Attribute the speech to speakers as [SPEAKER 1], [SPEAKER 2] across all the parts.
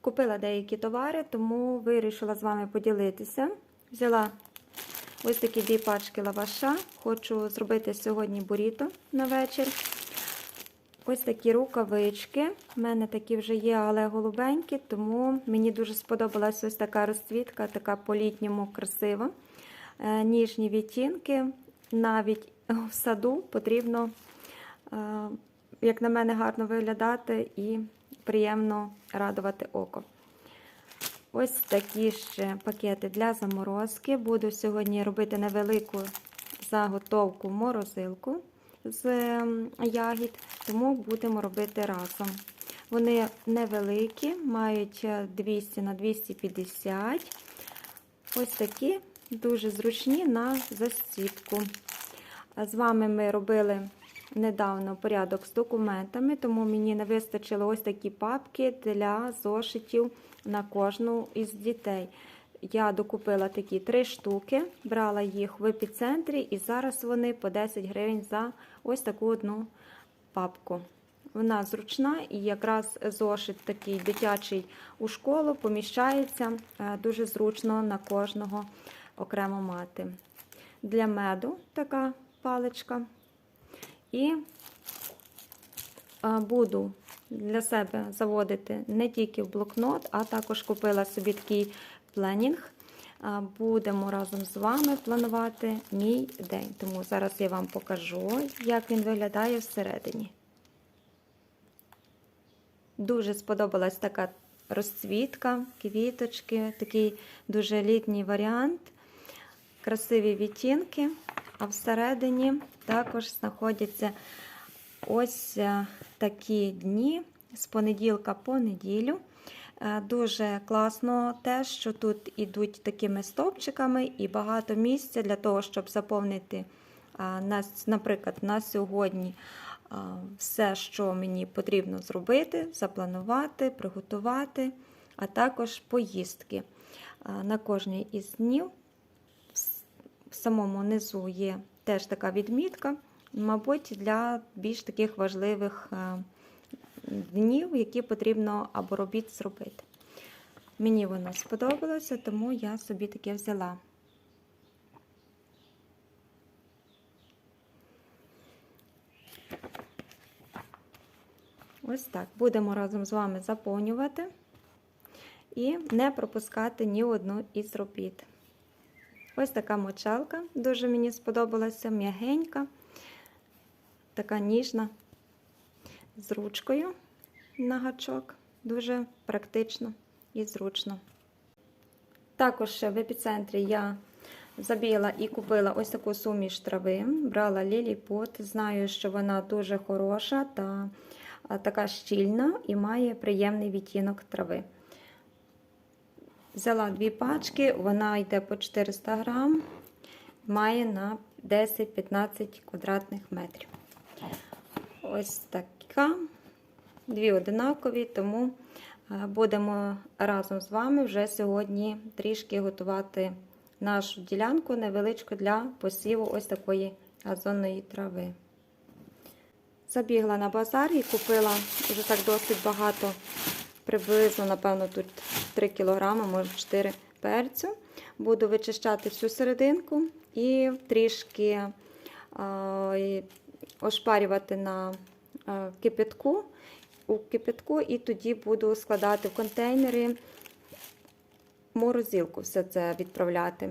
[SPEAKER 1] Купила деякі товари, тому вирішила з вами поділитися. Взяла ось такі дві пачки лаваша. Хочу зробити сьогодні буріто на вечір. Ось такі рукавички. У мене такі вже є, але голубенькі, тому мені дуже сподобалась ось така розцвітка, така по-літньому красива. Е, Ніжні відтінки. Навіть в саду потрібно, е, як на мене, гарно виглядати і приємно радувати око. Ось такі ще пакети для заморозки. Буду сьогодні робити невелику заготовку морозилку з ем, ягід, тому будемо робити разом. Вони невеликі, мають 200 на 250. Ось такі дуже зручні на застіпку. З вами ми робили недавно порядок з документами, тому мені не вистачило ось такі папки для зошитів на кожну із дітей. Я докупила такі три штуки, брала їх в епіцентрі, і зараз вони по 10 гривень за ось таку одну папку. Вона зручна і якраз зошит такий дитячий у школу поміщається дуже зручно на кожного окремо мати. Для меду така паличка. І буду для себе заводити не тільки в блокнот, а також купила собі такий пленінг. Будемо разом з вами планувати мій день. Тому зараз я вам покажу, як він виглядає всередині. Дуже сподобалась така розцвітка, квіточки, такий дуже літній варіант, красиві відтінки, а всередині також знаходяться ось такі дні з понеділка по неділю. Дуже класно те, що тут ідуть такими стовпчиками і багато місця для того, щоб заповнити, наприклад, на сьогодні все, що мені потрібно зробити, запланувати, приготувати, а також поїздки. На кожній із днів в самому низу є теж така відмітка, мабуть, для більш таких важливих днів, які потрібно або робіт зробити. Мені воно сподобалося, тому я собі таке взяла. Ось так. Будемо разом з вами заповнювати і не пропускати ні одну із робіт. Ось така мочалка, дуже мені сподобалася, м'ягенька, така ніжна, з ручкою на гачок. Дуже практично і зручно. Також в епіцентрі я забігла і купила ось таку суміш трави, брала ліліпот. Знаю, що вона дуже хороша та така щільна і має приємний відтінок трави. Взяла дві пачки, вона йде по 400 грам, має на 10-15 квадратних метрів. Ось така, дві одинакові, тому будемо разом з вами вже сьогодні трішки готувати нашу ділянку невеличку для посіву ось такої газонної трави. Забігла на базар і купила вже так досить багато, приблизно, напевно, тут 3 кг, може 4 перцю. Буду вичищати всю серединку і трішки а, ошпарювати на а, кипятку, у кипятку, і тоді буду складати в контейнери морозилку, все це відправляти.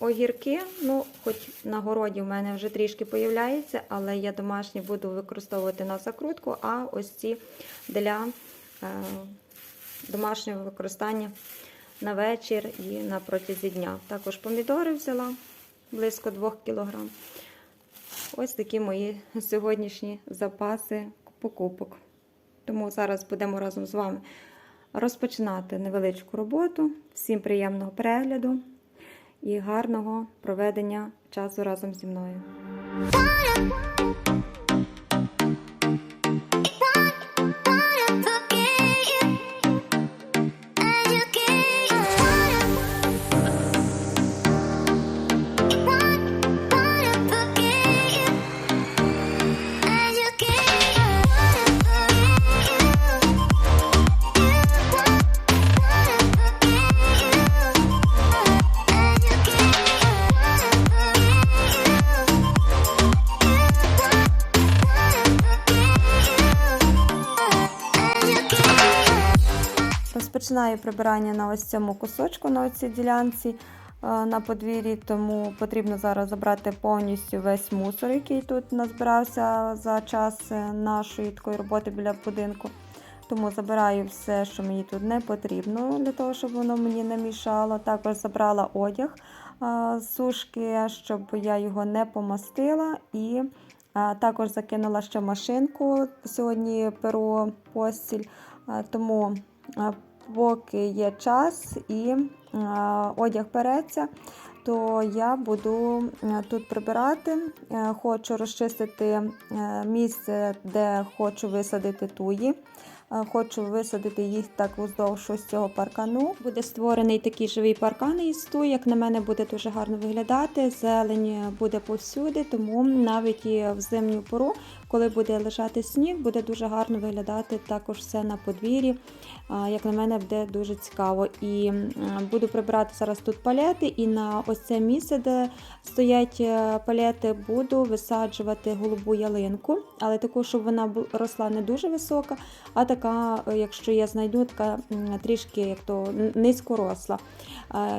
[SPEAKER 1] Огірки, ну, хоч на городі в мене вже трішки появляється, але я домашні буду використовувати на закрутку, а ось ці для е, домашнього використання на вечір і на протязі дня. Також помідори взяла близько 2 кг. Ось такі мої сьогоднішні запаси покупок. Тому зараз будемо разом з вами розпочинати невеличку роботу. Всім приємного перегляду! і гарного проведення часу разом зі мною. Розпочинаю прибирання на ось цьому кусочку, на цій ділянці е, на подвір'ї, тому потрібно зараз забрати повністю весь мусор, який тут назбирався за час е, нашої такої роботи біля будинку. Тому забираю все, що мені тут не потрібно, для того, щоб воно мені не мішало. Також забрала одяг е, з сушки, щоб я його не помастила. І е, також закинула ще машинку. Сьогодні перу постіль. Е, Тому е, поки є час і е, одяг переться, то я буду е, тут прибирати. Е, Хочу розчистити місце, де хочу висадити туї. Хочу висадити їх так уздовж ось цього паркану. Буде створений такий живий паркан із туй, як на мене буде дуже гарно виглядати. Зелень буде повсюди, тому навіть і в зимню пору, коли буде лежати сніг, буде дуже гарно виглядати також все на подвір'ї. Як на мене, буде дуже цікаво. І буду прибирати зараз тут палети, і на ось це місце, де стоять е, палети, буду висаджувати голубу ялинку, але таку, щоб вона росла не дуже висока, а така, е, якщо я знайду, така трішки як то низькоросла.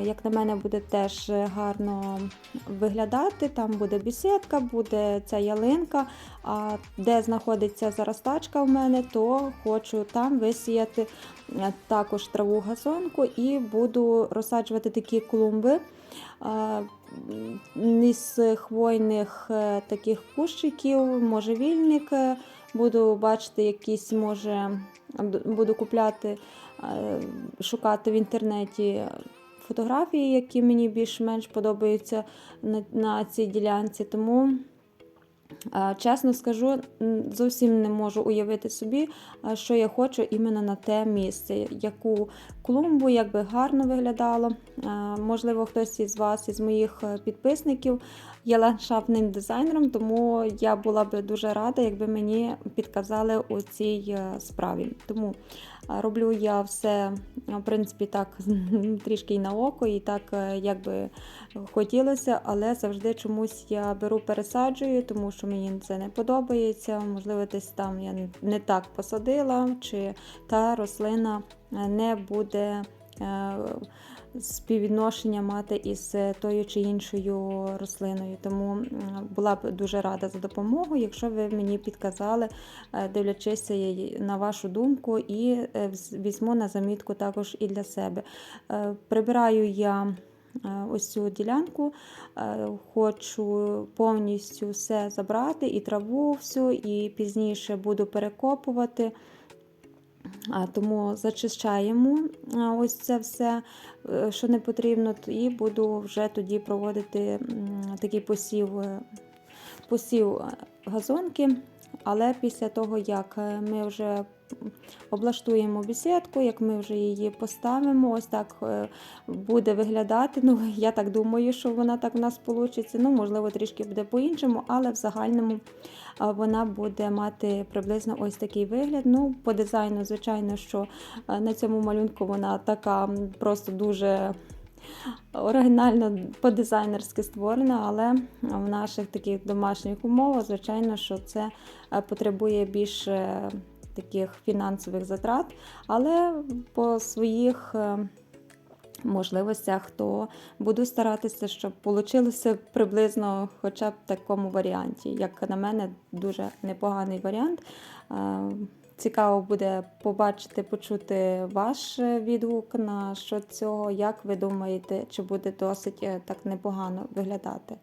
[SPEAKER 1] Як на мене, буде теж гарно виглядати. Там буде бісідка, буде ця ялинка. А де знаходиться зараз тачка в мене, то хочу там висіяти е, також траву газонку і буду розсаджувати такі клумби. е, Із хвойних е, таких кущиків, можжевільник. е, Буду бачити якісь, може, буду купляти, шукати в інтернеті фотографії, які мені більш-менш подобаються на, на цій ділянці. Тому Чесно скажу, зовсім не можу уявити собі, е, що я хочу іменно на те місце, яку клумбу, як би гарно виглядало. Е, Можливо, хтось із вас, із моїх е, підписників, є ландшафтним дизайнером, тому я була би дуже рада, якби мені підказали у цій е, справі. Тому е, роблю я все, е, в принципі, так трішки й на око, і так, е, як би хотілося, але завжди чомусь я беру, пересаджую, тому що мені це не подобається. Можливо, десь там я не- не так посадила, чи та рослина е, не буде е, співвідношення мати із е, тою чи іншою рослиною. Тому була б дуже рада за допомогу, якщо ви мені підказали, е, дивлячись на вашу думку, і е, візьму на замітку також і для себе. Прибираю я ось цю ділянку, хочу повністю все забрати, і траву всю, і пізніше буду перекопувати. Тому зачищаємо ось це все, е, що не потрібно, і буду вже тоді проводити такий посів, е, посів е, газонки. Але після того, як ми вже облаштуємо бесідку, як ми вже її поставимо, ось так е, буде виглядати. Ну, я так думаю, що вона так в нас вийде. Ну, можливо, трішки буде по-іншому, але в загальному вона буде мати приблизно ось такий вигляд. Ну, по дизайну, звичайно, що е, на цьому малюнку вона така просто дуже. Оригінально по-дизайнерськи створена, але в наших таких домашніх умовах, звичайно, що це е, потребує більше таких фінансових затрат, але по своїх е, можливостях, то буду старатися, щоб вийшло приблизно хоча б в такому варіанті. Як на мене, дуже непоганий варіант. Е, Цікаво буде побачити, почути ваш відгук на що цього, як ви думаєте, чи буде досить е, так непогано виглядати.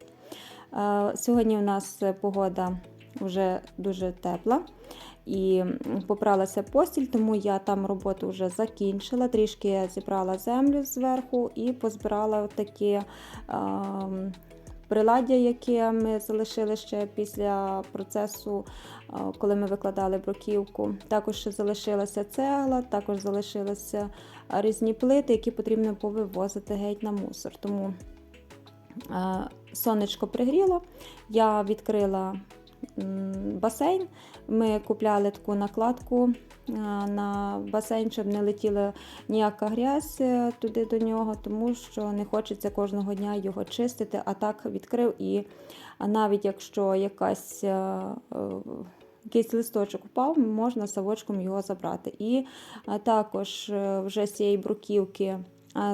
[SPEAKER 1] Сьогодні у нас погода вже дуже тепла і попралася постіль, тому я там роботу вже закінчила. Трішки зібрала землю зверху і позбирала такі. ем, Приладдя, яке ми залишили ще після процесу, е, коли ми викладали бруківку. Також ще залишилася цегла, також залишилися е, різні плити, які потрібно повивозити геть на мусор. Тому е, сонечко пригріло, я відкрила басейн. Ми купляли таку накладку е, на басейн, щоб не летіла ніяка грязь е, туди до нього, тому що не хочеться кожного дня його чистити, а так відкрив і навіть якщо якась е, якийсь листочок впав, можна совочком його забрати. І також вже з цієї бруківки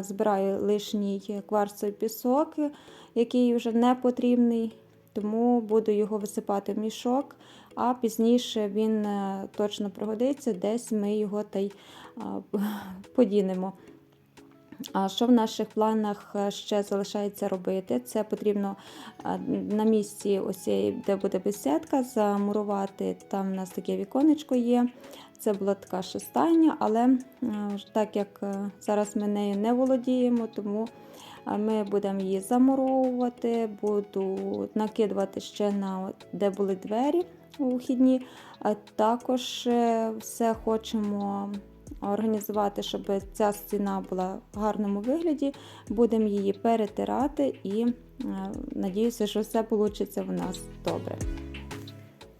[SPEAKER 1] збираю лишній кварцевий пісок, який вже не потрібний, тому буду його висипати в мішок, а пізніше він е, точно пригодиться, десь ми його та й подінемо. А що в наших планах е, ще залишається робити? Це потрібно е, на місці, ось де буде бесідка, замурувати. Там у нас таке віконечко є. Це була така шестайня, але так як зараз ми нею не володіємо, тому ми будемо її замуровувати, буду накидувати ще на де були двері у вхідні. Також е, все хочемо організувати, щоб ця стіна була в гарному вигляді. Будемо її перетирати і е, надіюся, що все вийде в нас добре.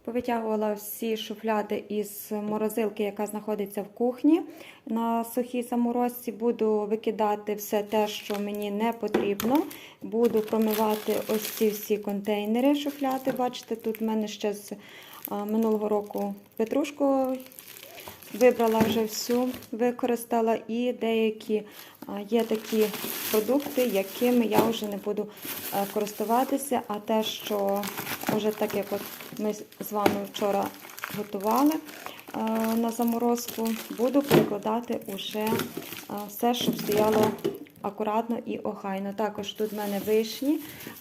[SPEAKER 1] Повитягувала всі шуфляди із морозилки, яка знаходиться в кухні. На сухій заморозці буду викидати все те, що мені не потрібно. Буду промивати ось ці всі контейнери шуфляди. Бачите, тут в мене ще з минулого року петрушку вибрала вже всю, використала, і деякі є такі продукти, якими я вже не буду е, користуватися. А те, що вже так як от ми з вами вчора готували е, на заморозку, буду перекладати уже е, все, щоб стояло акуратно і охайно. Також тут в мене вишні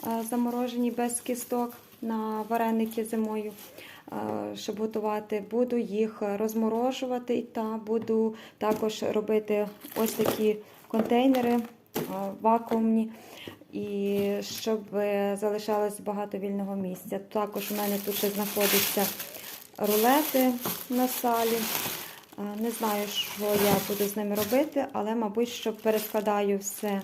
[SPEAKER 1] е, заморожені без кісток на вареники зимою. Щоб готувати, буду їх розморожувати та буду також робити ось такі контейнери вакуумні, і щоб е, залишалось багато вільного місця. Також у мене тут ще знаходяться рулети на салі. Не знаю, що я буду з ними робити, але, мабуть, що перескладаю все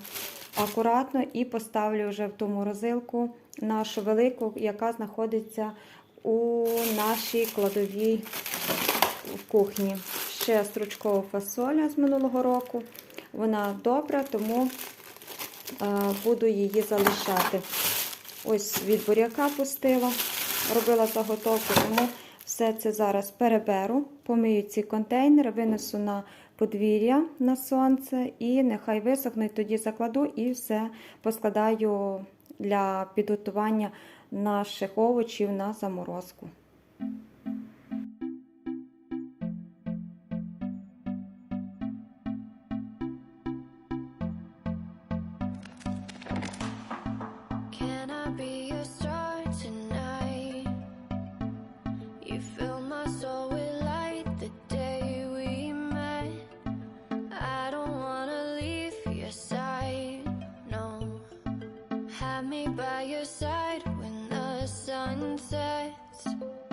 [SPEAKER 1] акуратно і поставлю вже в ту морозилку нашу велику, яка знаходиться у нашій кладовій в кухні. Ще стручкова фасоля з минулого року. Вона добра, тому буду її залишати. Ось від буряка пустила, робила заготовку, тому все це зараз переберу, помию ці контейнери, винесу на подвір'я на сонце і нехай висохнуть, тоді закладу і все поскладаю для підготування наших овочів на заморозку.
[SPEAKER 2] Have me by your side when the sun sets.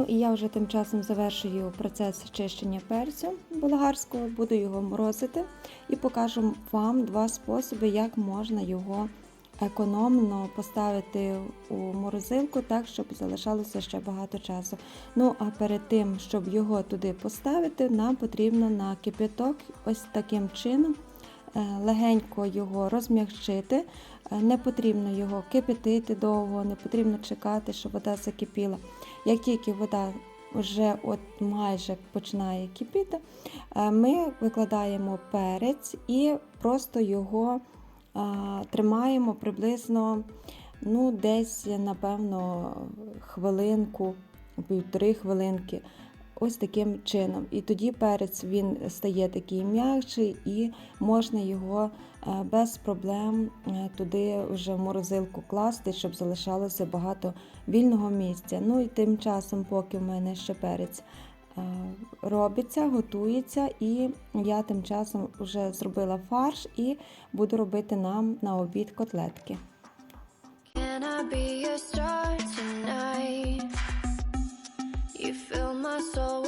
[SPEAKER 1] Ну і я вже тим часом завершую процес чищення перцю болгарського, буду його морозити і покажу вам два способи, як можна його економно поставити у морозилку так, щоб залишалося ще багато часу. Ну а перед тим, щоб його туди поставити, нам потрібно на кипяток ось таким чином легенько його розм'якчити. Е, Не потрібно його кипятити довго, не потрібно чекати, щоб вода закипіла. Як тільки вода вже от майже починає кипіти, е, ми викладаємо перець і просто його тримаємо приблизно ну, десь, напевно, хвилинку, півтори хвилинки. Ось таким чином. І тоді перець він стає такий м'якший і можна його е, без проблем е, туди вже в морозилку класти, щоб залишалося багато вільного місця. Ну і тим часом, поки в мене ще перець е, робиться, готується, і я тим часом вже зробила фарш і буду робити нам на обід котлетки.
[SPEAKER 2] Can I be your star tonight? my soul.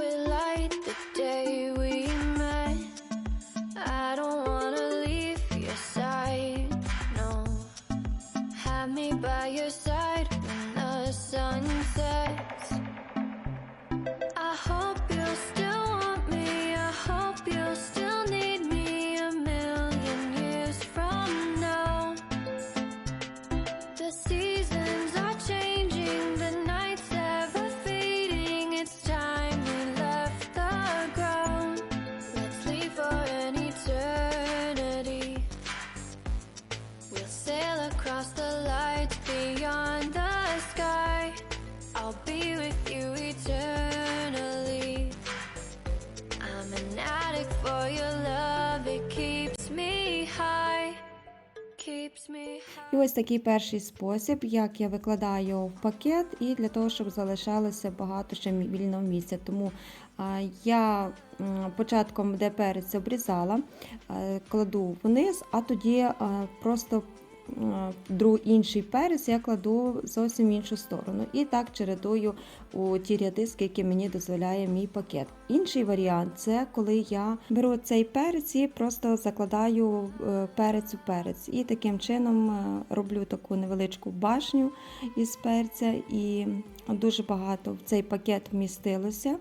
[SPEAKER 1] І ось такий перший спосіб, як я викладаю в пакет, і для того, щоб залишалося багато ще вільного місця. Тому я початком, де перець обрізала, кладу вниз, а тоді просто інший перець я кладу зовсім в іншу сторону. І так чередую у ті ряди, скільки мені дозволяє мій пакет. Інший варіант це коли я беру цей перець і просто закладаю е, перець у перець. І таким чином е, роблю таку невеличку башню із перця, і дуже багато в цей пакет вмістилося.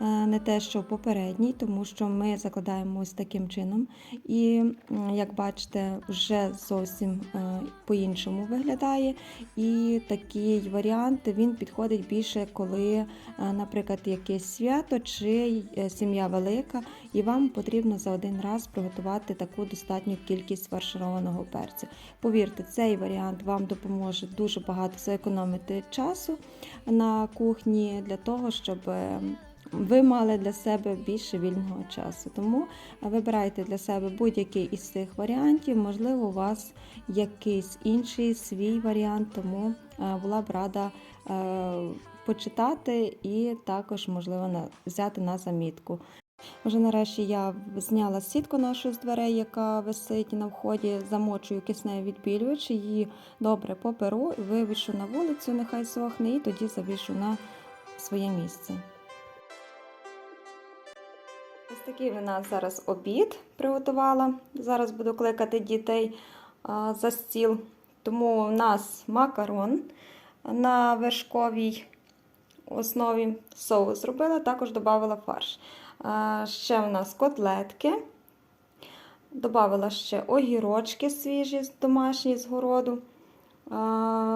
[SPEAKER 1] Е, Не те, що попередній, тому що ми закладаємо ось таким чином. І, як бачите, вже зовсім е, по-іншому виглядає. І такий варіант він підходить більше, коли, е, наприклад, якесь свято чи сім'я велика, і вам потрібно за один раз приготувати таку достатню кількість фаршированого перцю. Повірте, цей варіант вам допоможе дуже багато зекономити часу на кухні для того, щоб. Ви мали для себе більше вільного часу. Тому вибирайте для себе будь-який із цих варіантів. Можливо, у вас якийсь інший свій варіант, тому е, була б рада е, почитати і також, можливо, взяти на замітку. Вже нарешті я зняла сітку нашу з дверей, яка висить на вході, замочую кисневий відбілювач, її добре поперу, вивішу на вулицю, нехай сохне, і тоді завішу на своє місце. Такий в нас зараз обід приготувала. Зараз буду кликати дітей за стіл. Тому у нас макарон на вершковій основі соус зробила, також додала фарш. Ще у нас котлетки. Добавила ще огірочки свіжі, домашні з городу.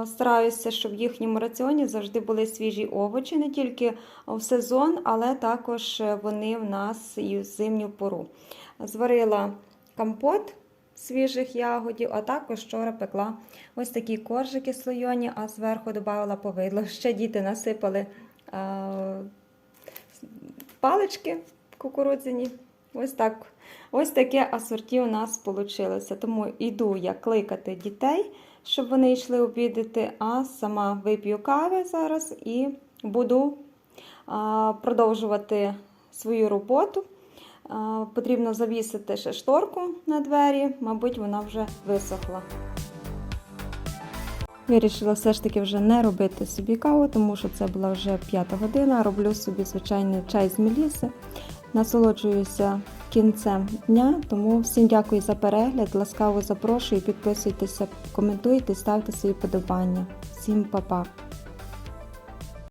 [SPEAKER 1] Стараюся, щоб в їхньому раціоні завжди були свіжі овочі, не тільки в сезон, але також вони в нас і в зимню пору. Зварила компот свіжих ягодів, а також вчора пекла ось такі коржики слойоні, а зверху додала повидло. Ще діти насипали палички кукурудзяні. Ось так. Ось таке асорті у нас вийшло. Тому йду я кликати дітей, щоб вони йшли обідати, а сама вип'ю кави зараз і буду продовжувати свою роботу. Потрібно завісити ще шторку на двері, мабуть, вона вже висохла. Вирішила все ж таки вже не робити собі каву, тому що це була вже п'ята година. Роблю собі звичайний чай з меліси. Насолоджуюся кінцем дня. Тому всім дякую за перегляд. Ласкаво запрошую, підписуйтеся, коментуйте, ставте свої подобання. Всім па-па!